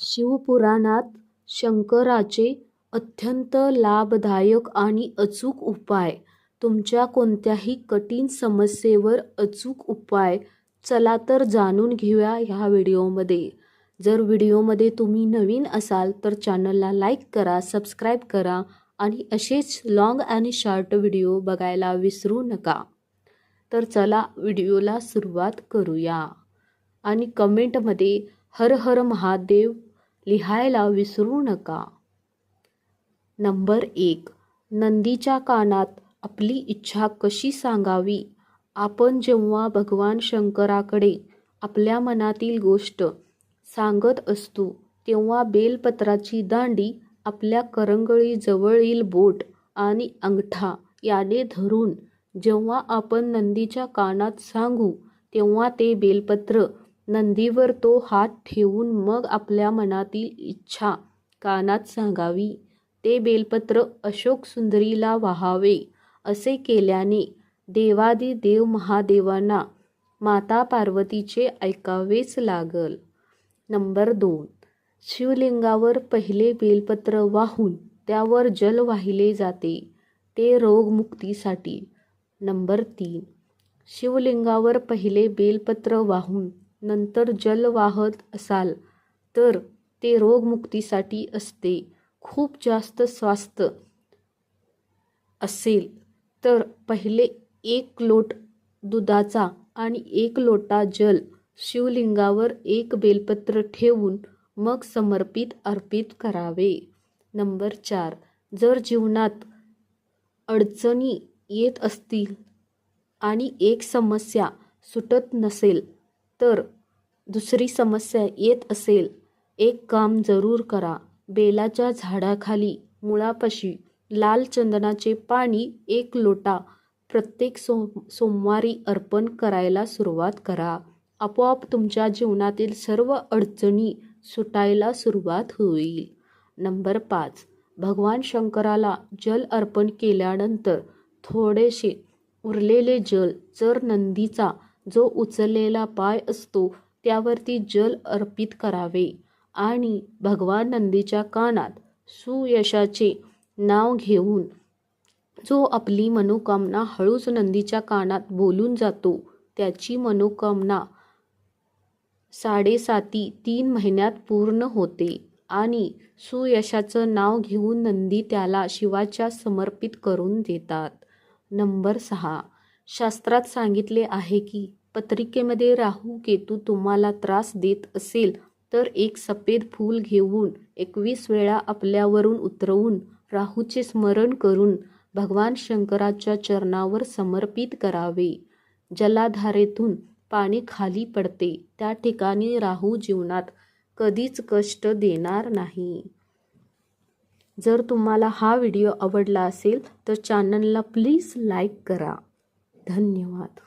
शिवपुराणात शंकराचे अत्यंत लाभदायक आणि अचूक उपाय. तुमच्या कोणत्याही कठीण समस्येवर अचूक उपाय. चला तर जाणून घेऊया ह्या व्हिडिओमध्ये. जर व्हिडिओमध्ये तुम्ही नवीन असाल तर चॅनलला लाईक करा सबस्क्राईब करा आणि असेच लाँग आणि शॉर्ट व्हिडिओ बघायला विसरू नका. तर चला व्हिडिओला सुरुवात करूया. आणि कमेंटमध्ये हर हर महादेव लिहायला विसरू नका. नंबर एक. नंदीच्या कानात आपली इच्छा कशी सांगावी? आपण जेव्हा भगवान शंकराकडे आपल्या मनातील गोष्ट सांगत असतो तेव्हा बेलपत्राची दांडी आपल्या करंगळीजवळील बोट आणि अंगठा याने धरून जेव्हा आपण नंदीच्या कानात सांगू तेव्हा ते बेलपत्र नंदीवर तो हात ठेवून मग आपल्या मनातील इच्छा कानात सांगावी ते बेलपत्र अशोक सुंदरीला वाहावे असे केल्याने देवादी देव महादेवांना माता पार्वतीचे ऐकावेच लागल. नंबर दोन. शिवलिंगावर पहिले बेलपत्र वाहून त्यावर जल वाहिले जाते ते रोगमुक्तीसाठी. नंबर तीन. शिवलिंगावर पहिले बेलपत्र वाहून नंतर जल वाहत असाल तर ते रोगमुक्तीसाठी असते. खूप जास्त स्वास्थ्य असेल तर पहिले एक लोट दुधाचा आणि एक लोटा जल शिवलिंगावर एक बेलपत्र ठेवून मग समर्पित अर्पित करावे. नंबर चार. जर जीवनात अडचणी येत असतील आणि एक समस्या सुटत नसेल तर दुसरी समस्या येत असेल. एक काम जरूर करा. बेलाच्या झाडाखाली मुळापाशी लाल चंदनाचे पाणी एक लोटा प्रत्येक सो सोमवारी अर्पण करायला सुरुवात करा. आपोआप तुमच्या जीवनातील सर्व अडचणी सुटायला सुरुवात होईल. नंबर पाच. भगवान शंकराला जल अर्पण केल्यानंतर थोडेसे उरलेले जल जर नंदीचा जो उचललेला पाय असतो त्यावरती जल अर्पित करावे. आणि भगवान नंदीच्या कानात सुयशाचे नाव घेऊन जो आपली मनोकामना हळूच नंदीच्या कानात बोलून जातो त्याची मनोकामना साडेसाती तीन महिन्यात पूर्ण होते. आणि सुयशाचं नाव घेऊन नंदी त्याला शिवाच्या समर्पित करून देतात. नंबर सहा. शास्त्रात सांगितले आहे की पत्रिकेमध्ये राहू केतू तुम्हाला त्रास देत असेल तर एक सफेद फूल घेऊन एकवीस वेळा आपल्यावरून उतरवून राहूचे स्मरण करून भगवान शंकराच्या चरणावर समर्पित करावे. जलाधारेतून पाणी खाली पडते त्या ठिकाणी राहू जीवनात कधीच कष्ट देणार नाही. जर तुम्हाला हा व्हिडिओ आवडला असेल तर चॅनलला प्लीज लाईक करा. धन्यवाद.